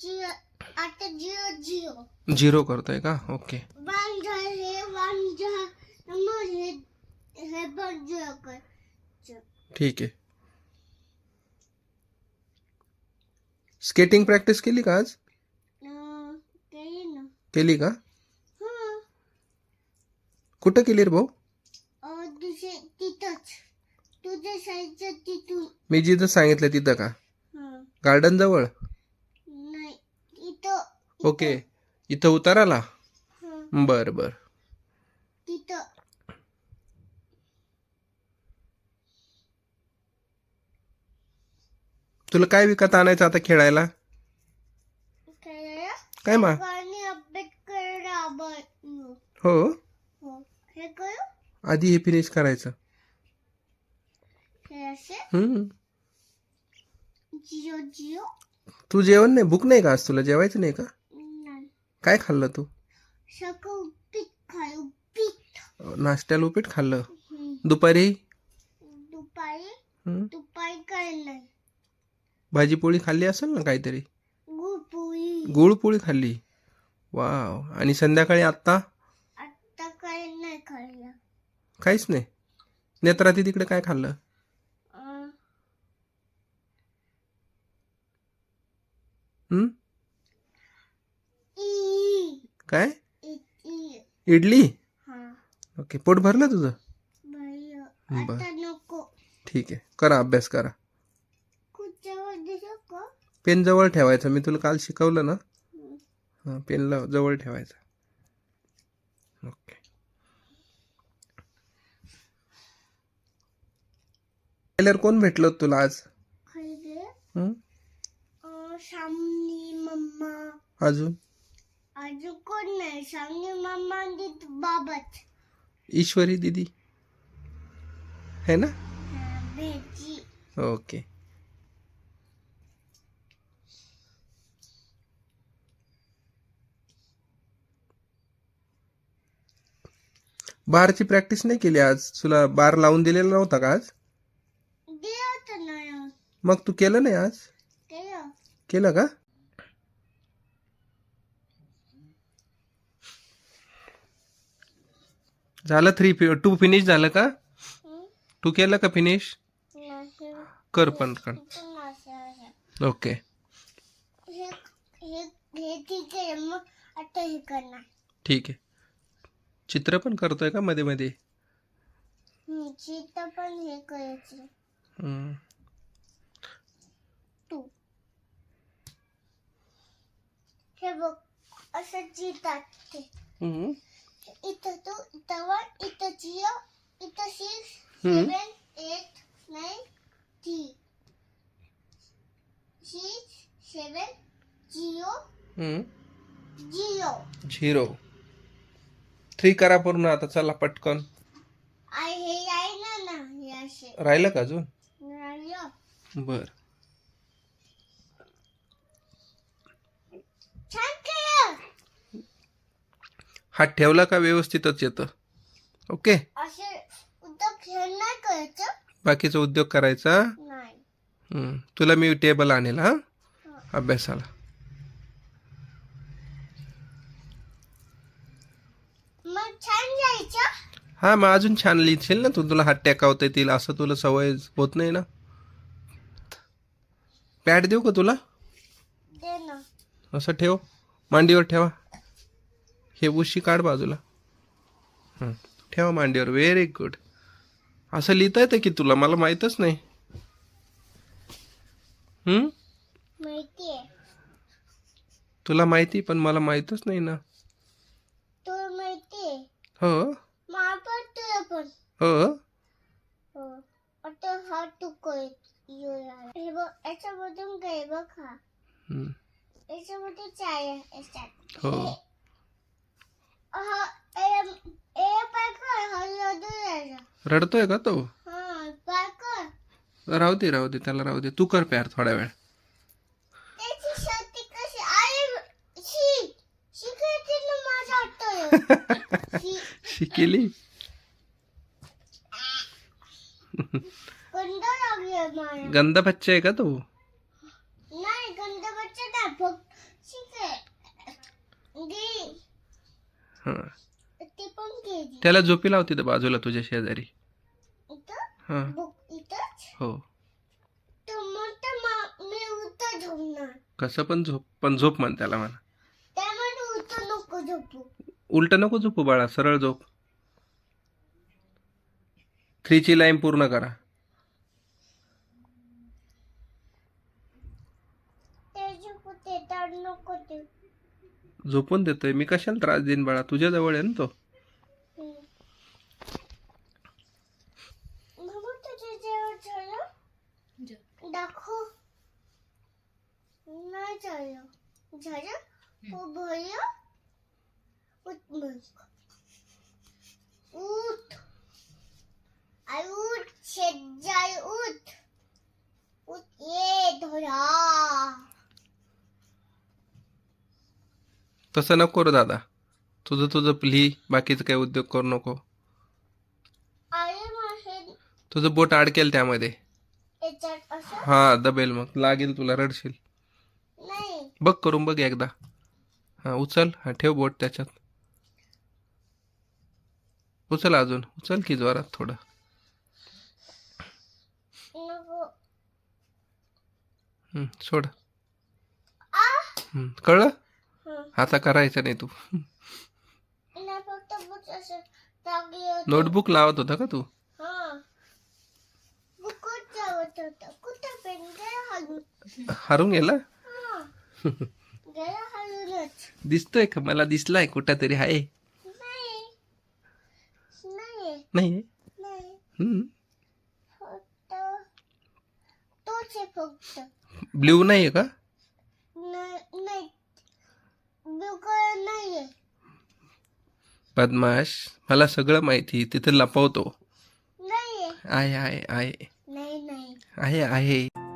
जिओ आता जिओ जिओ झिरो करतोय का? ओके. वन झाले वन मग हे हे पण जिओ कर. ठीक आहे. स्केटिंग प्रॅक्टिस केली का आज? अं, केली ना. केली का? हा. कुठं केली रे भाऊ? अं, दुसरे तिथंच. तुझ्या साईडचं तिथून. मी जिथं सांगितलं तिथं का? हा. गार्डन जवळ? ओके. इथं उताराला हा. बर बर. तिथं. तुला काय विकत आणायचं आता खेळायला? काय काय मा अपडेट करायला आवडलो हो? हो. हे करू? आधी हे फिनिश करायचं. हे असे हम्म. जिओ जिओ. तू जेवण नाही? भूक नाही का आज तुला? जेवायचं नाही का? काय खाल्लं तू? सकाळ उपीट खाय उपीट. नाश्त्याला उपीट खाल्लं? हम्म. दुपारी? दुपारी? भाजी पोळी खाल्ली. असेल ना काहीतरी? गुळपोळी. गुळ पोळी खाल्ली. वाव. आणि संध्याकाळी आत्ता? आता काय नाही खाल्लं. काहीच नाही. नेत्राती तिकडे काय खाल्लं? अं, हम्म? काय? इडली. हा. ओके पोट भरलं तुझं? बर. ठीक आहे करा अभ्यास करा. पेन जवळ ठेवायचा मी तुला काल शिकवलं ना? हां पेनला जवळ ठेवायचा. ओके. टेलर कोण भेटलं तुला आज? अजून? अजून कोण नाही सामनी मम्मा आणि बाबाच. ईश्वरी दिदी. है ना? हा, ओके. बारची प्रॅक्टिस नाही केली आज? तुला बार लावून दिलेला नव्हता का आज? दे होतं ना. मग तू केलं नाही आज? केलं का? झालं थ्री टू फिनिश झालं का? टू केलं का फिनिश कर पण कर. ओके ठीक आहे. हे चित्र पण करतोय का मध्ये मध्ये? पण हे करायचं. तू. हे बघ असं चितात ते. इथं तू इथं वन इथं जिओ इथं six hmm. Seven eight nine three six seven Jio hmm. Zero. Three करा पूर्ण आता चला पटकन. हे आहे ना ना हे असे राहिलं का अजून? राहिलं. बर छान केलं हात ठेवला का व्यवस्थितच येतं? ओके असे उद्या खेळ नाही करायचं. बाकीचा उद्योग करायचा? नाही. हम्म. तुला मी टेबल आणेल हा? अभ्यासाला. मग छान जायचं. हा मग अजून छान लिहिशील ना तू. तुला हात टेकावता येतील असं तुला सवय होत नाही ना. पॅड देऊ का तुला? दे ना. असं ठेव. मांडीवर ठेवा. हे उशी काढ बाजूला. हं, ठेवा मांडीवर. व्हेरी गुड असं लिहिता येतं की तुला? मला माहीतच नाही. हं? माहिती आहे तुला माहिती पण मला माहीतच नाही ना. तुला माहिती आहे हो. हो. हो हा हे याच्यामधून काय बघ याच्यामध्ये चाय याच्यात. हो. रडतोय का तो? हा राहू दे राहू दे त्याला राहू दे. तू कर प्यार थोड्या वेळ. शिकेली? गंदा बच्चा आहे का तो? नाही गंध बच्चा नाही फक्त घे हां. ते पण घे त्याला झोपी लाव तिथं बाजूला तुझ्या शेजारी. हां. हो. तर तर कसं पण झोप पण झोप म्हण त्याला म्हणा. उलट नको झोपू बाळा सरळ झोप. थ्रीची लाईन पूर्ण करा. तर नको ते झोपून देतोय. मी कशाला त्रास देईन बाळा? तुझ्या जवळ आहे ना तो. दाखव. नाही झालं. झालं? हो उठ मग. उठ. आई उठ. शेजारी उठ. उठ. ये धरा. तसं नको रे दादा. तुझं तुझं लिही बाकीचं काही उद्योग करू नको. तुझं बोट अडकेल त्यामध्ये. हा दबेल मग. लागेल तुला रडशील. नाही. बघ करून बघ एकदा. हा उचल. हा ठेव बोट त्याच्यात. उचल अजून. उचल की जोरात थोडं. सोड. कळलं. आता करायचं नाही तू. नोटबुक लावत होता का तू? हा. हरून गेला? हा. दिसतोय का? मला दिसलाय कुठं तरी आहे नाही? ब्ल्यू नाही आहे का नाही नाही बिलकुल नाहीये. बदमाश मला सगळं माहिती तिथे लपवतो. नाहीये. आहे आहे आहे. नाही नाही. आहे आहे.